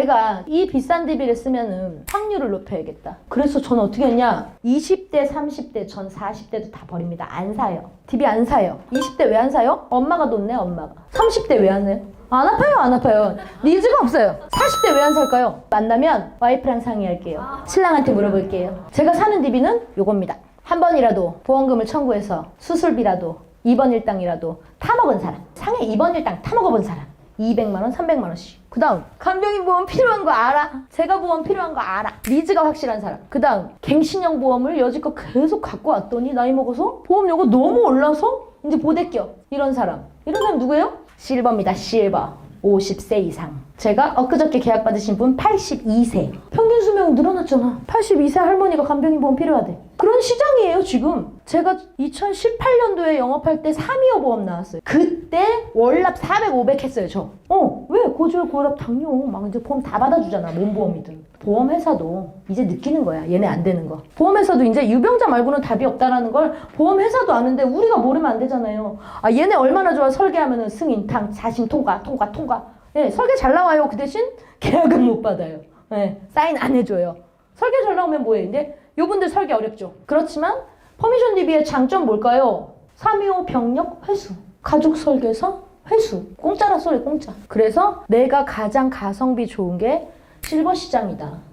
내가 이 비싼 DB를 쓰면은 확률을 높여야겠다. 그래서 저는 어떻게 했냐? 20대, 30대, 전 40대도 다 버립니다. 안 사요. DB 안 사요. 20대 왜 안 사요? 엄마가 돈 내, 엄마가. 30대 왜 안 사요? 안 아파요, 안 아파요. 니즈가 없어요. 40대 왜 안 살까요? 만나면 와이프랑 상의할게요. 신랑한테 물어볼게요. 제가 사는 DB는 요겁니다. 한 번이라도 보험금을 청구해서 수술비라도 2번 일당이라도 타먹은 사람. 상해 2번 일당 타먹어본 사람. 200만원, 300만원씩. 그 다음, 간병인 보험 필요한 거 알아. 제가 보험 필요한 거 알아. 니즈가 확실한 사람. 그 다음, 갱신형 보험을 여지껏 계속 갖고 왔더니 나이 먹어서 보험 요거 너무 올라서 이제 보대껴. 이런 사람. 이런 사람 누구예요? 실버입니다, 실버. 50세 이상. 제가 엊그저께 계약 받으신 분 82세. 평균 수명 늘어났잖아. 82세 할머니가 간병인 보험 필요하대. 그런 시장이에요, 지금. 제가 2018년도에 영업할 때 325 보험 나왔어요. 그때 월납 400, 500 했어요, 저. 어, 왜? 고지혈, 고혈압, 당뇨. 막 이제 보험 다 받아주잖아, 몸보험이든. 보험회사도 이제 느끼는 거야, 얘네 안 되는 거. 보험회사도 이제 유병자 말고는 답이 없다라는 걸 보험회사도 아는데 우리가 모르면 안 되잖아요. 아, 얘네 얼마나 좋아, 설계하면은 승인, 당, 자신 통과, 통과, 통과. 예, 설계 잘 나와요. 그 대신 계약은 못 받아요. 예, 사인 안 해줘요. 설계 잘 나오면 뭐해? 근데 요분들 설계 어렵죠. 그렇지만 퍼미션 DB의 장점 뭘까요? 325 병력 회수. 가족 설계서 회수. 공짜라 소리 공짜. 그래서 내가 가장 가성비 좋은 게 실버 시장이다.